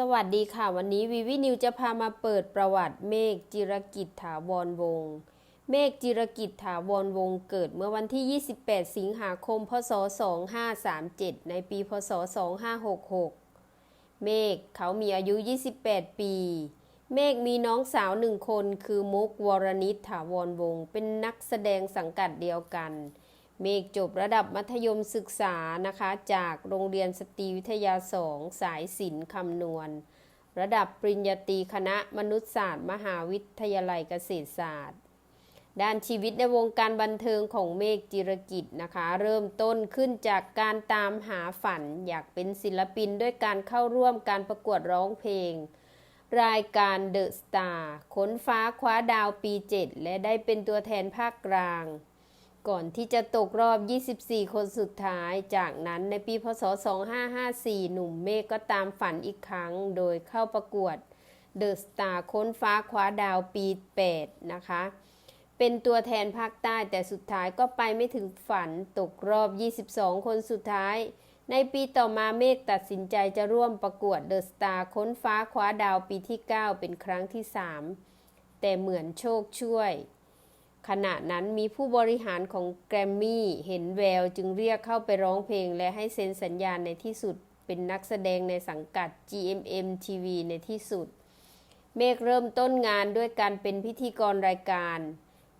สวัสดีค่ะ วันนี้วีวีนิวจะพามาเปิดประวัติเมฆจิรกิจถาวรวงศ์เมฆจิรกิจถาวรวงศ์เกิดเมื่อวันที่ 28 สิงหาคม พศ 2537 ในปี พศ 2566 เมฆเขามีอายุ 28 ปี เมฆมีน้องสาวหนึ่งคนคือมุกวรนิตถาวรวงศ์เป็นนักแสดงสังกัดเดียวกัน เมฆจบระดับมัธยมศึกษานะคะ จากโรงเรียนสตรีวิทยาสองสายศิลป์คำนวณ ระดับปริญญาตรีคณะมนุษยศาสตร์ มหาวิทยาลัยเกษตรศาสตร์ ด้านชีวิตในวงการบันเทิงของเมฆจิรกิจนะคะ เริ่มต้นขึ้นจากการตามหาฝันอยากเป็นศิลปินด้วยการเข้าร่วมการประกวดร้องเพลงรายการเดอะสตาร์ค้นฟ้าคว้าดาวปี 7 และได้เป็นตัวแทนภาคกลาง ก่อนที่จะตกรอบ 24 คนสุดท้าย จากนั้นในปีพศ 2554 หนุ่มเมฆก็ตามฝันอีกครั้ง โดยเข้าประกวดเดอะสตาร์ค้นฟ้าคว้าดาวปี 8 นะคะ เป็นตัวแทนภาคใต้แต่สุดท้ายก็ไปไม่ถึงฝันตกรอบ 22 คนสุดท้าย ในปีต่อมาเมฆตัดสินใจจะร่วมประกวดเดอะสตาร์ค้นฟ้าคว้าดาวปีที่ 9 เป็นครั้งที่ 3 แต่เหมือนโชคช่วย ขณะนั้นมีผู้บริหารของแกรมมี่เห็นแววจึงเรียกเข้าไปร้องเพลงและให้เซ็นสัญญาณในที่สุด เป็นนักแสดงในสังกัด GMM TV ในที่สุด เมฆเริ่มต้นงานด้วยการเป็นพิธีกรรายการ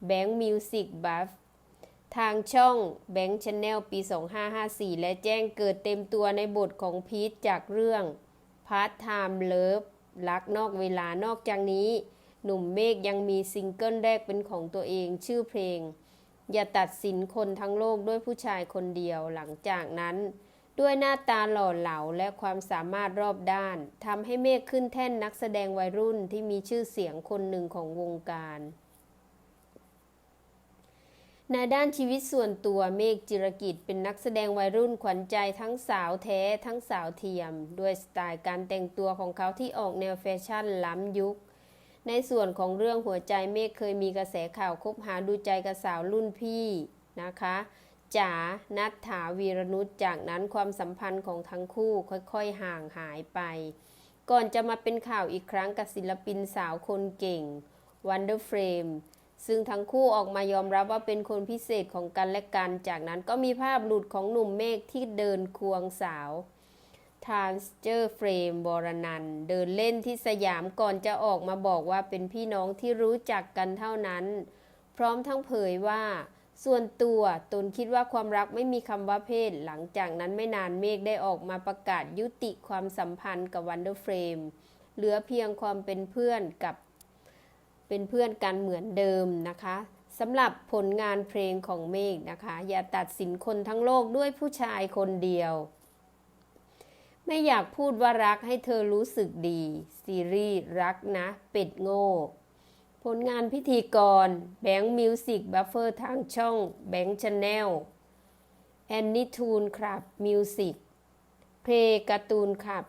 Bank Music Buff ทางช่อง Bank Channel ปี 2554 และแจ้งเกิดเต็มตัวในบทของพีทจากเรื่อง Part Time Love รักนอกเวลานอกจากนี้ หนุ่มเมฆยังมีซิงเกิลแรกเป็นของตัวเองชื่อเพลง อย่าตัดสินคนทั้งโลกด้วยผู้ชายคนเดียวหลังจากนั้น ด้วยหน้าตาหล่อเหลาและความสามารถรอบด้านทำให้เมฆขึ้นแท่นนักแสดงวัยรุ่นที่มีชื่อเสียงคนหนึ่งของวงการในด้านชีวิตส่วนตัวเมฆจิรกิจเป็นนักแสดงวัยรุ่นขวัญใจทั้งสาวแท้ทั้งสาวเทียม ด้วยสไตล์การแต่งตัวของเขาที่ออกแนวแฟชั่นล้ำยุค ในส่วนของเรื่องหัวใจเมฆเคยมีกระแสข่าวคบหาดูใจกับสาวรุ่นพี่นะคะจ๋านัทถาวีรนุชจากนั้นความสัมพันธ์ของทั้งคู่ค่อยๆ ห่างหายไป ก่อนจะมาเป็นข่าวอีกครั้งกับศิลปินสาวคนเก่ง Wonder Frame ซึ่งทั้งคู่ออกมายอมรับว่าเป็นคนพิเศษของกันและกัน จากนั้นก็มีภาพหลุดของหนุ่มเมฆที่เดินควงสาว ทานสเจอร์เฟรมบรนัน เดินเล่นที่สยามก่อนจะออกมาบอกว่าเป็นพี่น้องที่รู้จักกันเท่านั้น พร้อมทั้งเผยว่า ส่วนตัวตนคิดว่าความรักไม่มีคำว่าเพศ หลังจากนั้นไม่นานเมฆได้ออกมาประกาศยุติความสัมพันธ์กับวันเดอร์เฟรมเหลือเพียงความเป็นเพื่อนกับ เป็นเพื่อนกันเหมือนเดิมนะคะสำหรับผลงานเพลงของเมฆนะคะ อย่าตัดสินคนทั้งโลกด้วยผู้ชายคนเดียว ไม่อยากพูดว่ารักให้เธอรู้สึกดี ซีรีส์รักนะ เป็ดโง่ ผลงานพิธีกรแบงค์มิวสิกบัฟเฟอร์ทางช่องแบงค์ชาแนลแอนนี่ทูนครับมิวสิกเพลงการ์ตูนครับ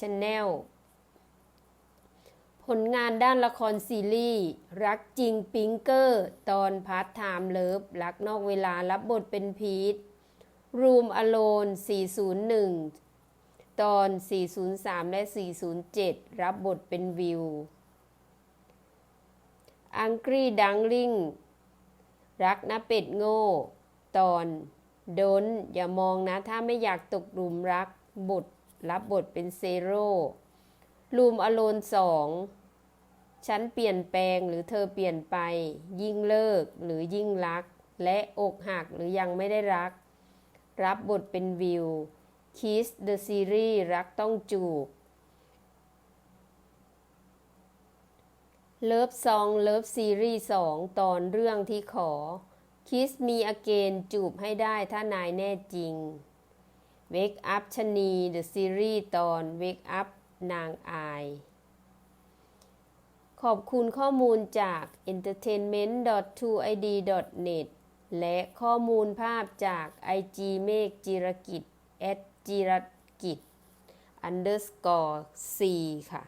ชาแนลผลงานด้านละครซีรีส์ รักจริงปิงเกอร์ ตอนพาร์ทไทม์เลิฟรักนอกเวลารับบทเป็นพีทรูมอโลน401 ตอน 403 และ 407 รับบทเป็นวิว อังกรีดังลิงรักนะเป็ดโง่ ตอนโดนอย่ามองนะถ้าไม่อยากตกหลุมรักบทรับบทเป็นเซโร่ลูมอโลนสองฉันเปลี่ยนแปลงหรือเธอเปลี่ยนไป ยิ่งเลิกหรือยิ่งรัก และอกหักหรือยังไม่ได้รัก รับบทเป็นวิว Kiss the Series รักต้องจูบเลิฟซองเลิฟซีรีส์2ตอนเรื่องที่ขอ Kiss Me Again จูบให้ได้ถ้านายแน่จริง Wake Up ชนี The Series ตอน Wake Up นางอาย ขอบคุณข้อมูลจาก entertainment.2id.net และข้อมูลภาพจาก IG เมฆจิรกิจ at จิรกิจ underscore c ค่ะ